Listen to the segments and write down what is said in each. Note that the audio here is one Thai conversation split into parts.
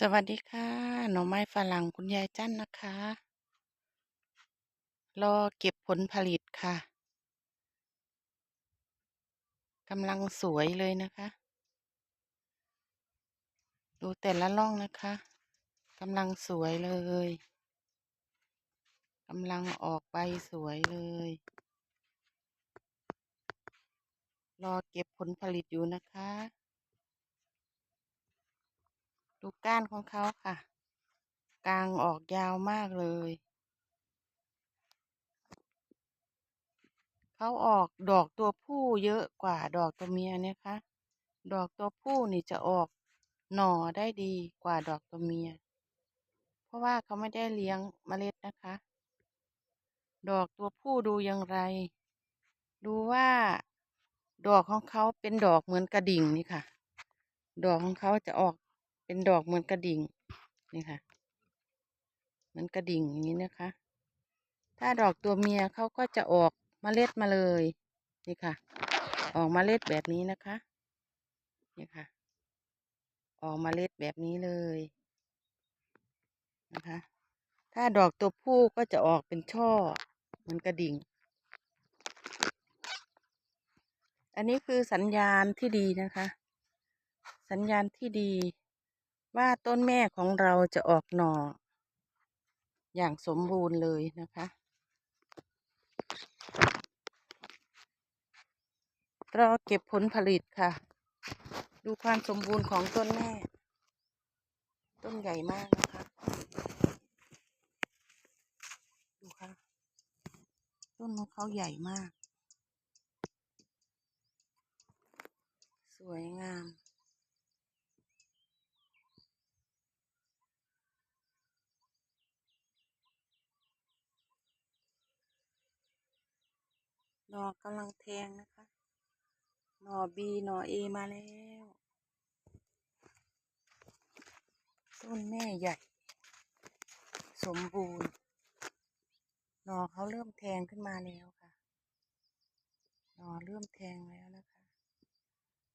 สวัสดีค่ะ หน่อไม้ฝรั่งคุณยายจั้นนะคะ รอเก็บผลผลิตค่ะกำลังสวยเลยนะคะ ดูแต่ละร่องนะคะกำลังสวยเลยกำลังออกใบสวยเลย รอเก็บผลผลิตอยู่นะคะ ดู ก้านของเขาค่ะ กลางออกยาวมากเลย เขาออกดอกตัวผู้เยอะกว่าดอกตัวเมียนี่ยคะ ดอกตัวผู้นี่จะออกหน่อได้ดีกว่าดอกตัวเมีย เพราะว่าเขาไม่ได้เลี้ยงเมล็ดนะคะ ดอกตัวผู้ดูอย่างไร ดูว่าดอกของเขาเป็นดอกเหมือนกระดิ่งนี่ค่ะ ดอกของเขาจะออก เป็นดอกเหมือนกระดิ่งนี่ค่ะ เหมือนกระดิ่งอย่างนี้นะคะ ถ้าดอกตัวเมียเขาก็จะออกมเมล็ดมาเลยนี่ค่ะ ออกมเมล็ดแบบนี้นะคะนี่ค่ะ ออกมเมล็ดแบบนี้เลยนะคะ ถ้าดอกตัวผู้ก็จะออกเป็นช่อเหมือนกระดิ่ง อันนี้คือสัญญาณที่ดีนะคะ สัญญาณที่ดี ว่าต้นแม่ของเราจะออกหน่อ อย่างสมบูรณ์เลยนะคะ รอเก็บผลผลิตค่ะ ดูความสมบูรณ์ของต้นแม่ ต้นใหญ่มากนะคะ ดูค่ะ ต้นของเขาใหญ่มาก สวยงาม ดอกำลังแทงนะคะ หน่อบีหน่อเอมาแล้วต้นแม่ใหญ่ สมบูรณ์ หน่อเขาเริ่มแทงขึ้นมาแล้วค่ะ หน่อเริ่มแทงแล้วนะคะ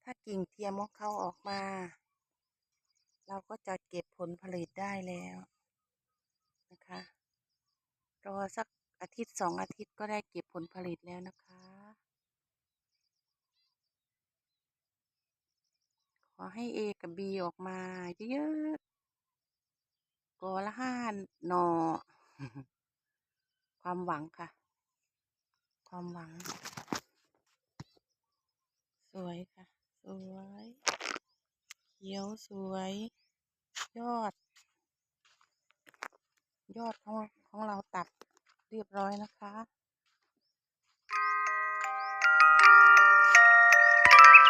ถ้ากิ่งเทียมของเขาออกมา เราก็จะเก็บผลผลิตได้แล้วนะคะ รอสักอาทิตย์สองอาทิตย์ก็ได้เก็บผลผลิตแล้วนะคะ ข อให้เอกับบีออกมาเยอะๆกอละห้าหนอ ความหวังค่ะ ความหวัง สวยค่ะ สวยเขียวสวย ยอด ยอดของของเราตัดเรียบร้อยนะคะ